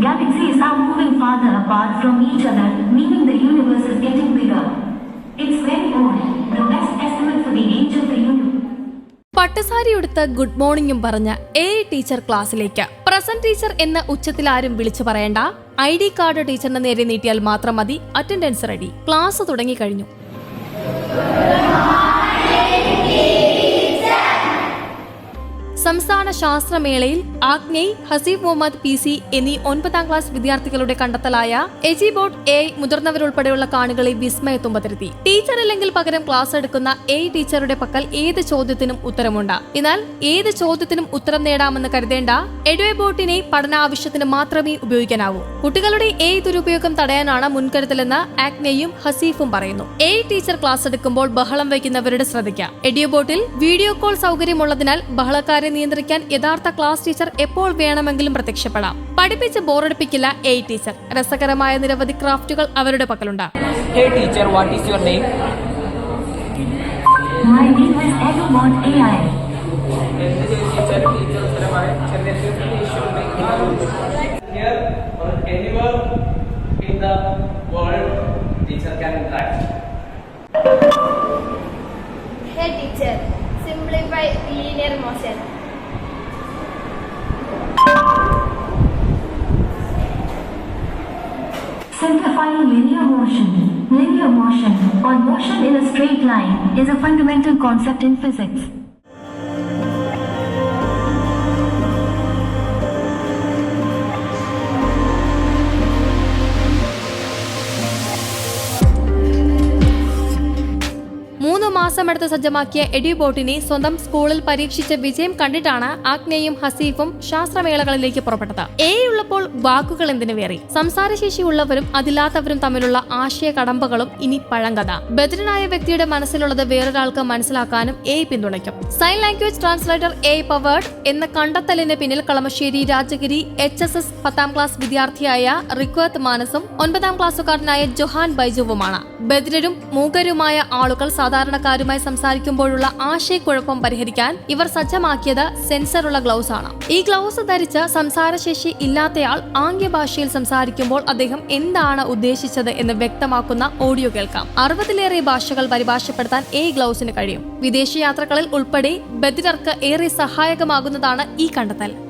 Galaxies are moving farther apart from each other, meaning the universe is getting bigger. It's very old. The best estimate for the age of the universe. പട്ടുസാരി ഉടുത്ത് good മോർണിംഗും പറഞ്ഞ എ teacher ക്ലാസ്സിലേക്ക് present teacher എന്ന ഉച്ചത്തിൽ ആരും വിളിച്ചു പറയണ്ട ഐ ഡി കാർഡ് ടീച്ചറിന് നേരെ നീട്ടിയാൽ മാത്രം മതി അറ്റൻഡൻസ് റെഡി ക്ലാസ് തുടങ്ങിക്കഴിഞ്ഞു സംസ്ഥാന ശാസ്ത്രമേളയിൽ ആഗ്നേയ് ഹസീബ് മുഹമ്മദ് പി സി എന്നീ ഒൻപതാം ക്ലാസ് വിദ്യാർത്ഥികളുടെ കണ്ടെത്തലായ എജി ബോട്ട് എ മുതിർന്നവരുൾപ്പെടെയുള്ള കാണികളെ വിസ്മയത്തുമ്പത്തിരുത്തി ടീച്ചർ അല്ലെങ്കിൽ പകരം ക്ലാസ് എടുക്കുന്ന എ ടീച്ചറുടെ പക്കൽ ഏത് ചോദ്യത്തിനും ഉത്തരമുണ്ട്. എന്നാൽ ഏത് ചോദ്യത്തിനും ഉത്തരം നേടാമെന്ന് കരുതേണ്ട എഡ്വേ ബോട്ടിനെ പഠനാവശ്യത്തിന് മാത്രമേ ഉപയോഗിക്കാനാവൂ. കുട്ടികളുടെ എ ദുരുപയോഗം തടയാനാണ് മുൻകരുതലെന്ന് ആഗ്നേയും ഹസീഫും പറയുന്നു. എ ടീച്ചർ ക്ലാസ് എടുക്കുമ്പോൾ ബഹളം വയ്ക്കുന്നവരുടെ ശ്രദ്ധിക്കാം എഡിയോബോട്ടിൽ വീഡിയോ കോൾ സൗകര്യമുള്ളതിനാൽ ബഹളക്കാരെ നിയന്ത്രിക്കാൻ യഥാർത്ഥ ക്ലാസ് ടീച്ചർ എപ്പോൾ വേണമെങ്കിലും പ്രത്യക്ഷപ്പെടാം. പഠിപ്പിച്ച് ബോറടിപ്പിക്കില്ല എ ടീച്ചർ. രസകരമായ നിരവധി ക്രാഫ്റ്റുകൾ അവരുടെ പക്കലുണ്ട് Simplify linear motion. Simplifying linear motion. Linear motion, or motion in a straight line, is a fundamental concept in physics. മൂന്ന് സജ്ജമാക്കിയ എഡ്യൂബോട്ടിനെ സ്വന്തം സ്കൂളിൽ പരീക്ഷിച്ച വിജയം കണ്ടിട്ടാണ് ആഗ്നേയും ഹസീഫും ശാസ്ത്രമേളകളിലേക്ക് പുറപ്പെട്ടത്. എ ഉള്ളപ്പോൾ വാക്കുകൾ എന്തിനു വേറി? സംസാരശേഷി ഉള്ളവരും അതില്ലാത്തവരും തമ്മിലുള്ള ആശയ കടമ്പകളും ഇനി പഴങ്കഥ. ബദ്രനായ വ്യക്തിയുടെ മനസ്സിലുള്ളത് വേറൊരാൾക്ക് മനസ്സിലാക്കാനും A പിന്തുണയ്ക്കും. Sign language translator A powered എന്ന കണ്ടെത്തലിന് പിന്നിൽ Kalamassery Rajagiri H S S പത്താം ക്ലാസ് വിദ്യാർത്ഥിയായ റിക്വത്ത് മാനസും ഒൻപതാം ക്ലാസ്സുകാരനായ ജൊഹാൻ ബൈജുവുമാണ്. ബദ്രരും മൂകരുമായ ആളുകൾ സാധാരണക്കാരുമായി സംസാരിക്കുമ്പോഴുള്ള ആശയക്കുഴപ്പം പരിഹരിക്കാൻ ഇവർ സജ്ജമാക്കിയത് സെൻസറുള്ള ഗ്ലൗസ് ആണ്. ഈ ഗ്ലൗസ് ധരിച്ച് സംസാരശേഷി ഇല്ലാത്തയാൾ ആംഗ്യഭാഷയിൽ സംസാരിക്കുമ്പോൾ അദ്ദേഹം എന്താണ് ഉദ്ദേശിച്ചത് എന്ന് വ്യക്തമാക്കുന്ന ഓഡിയോ കേൾക്കാം. അറുപതിലേറെ ഭാഷകൾ പരിഭാഷപ്പെടുത്താൻ ഈ ഗ്ലൗസിന് കഴിയും. വിദേശ യാത്രകളിൽ ഉൾപ്പെടെ ബദിരർക്ക് ഏറെ സഹായകമാകുന്നതാണ് ഈ കണ്ടെത്തൽ.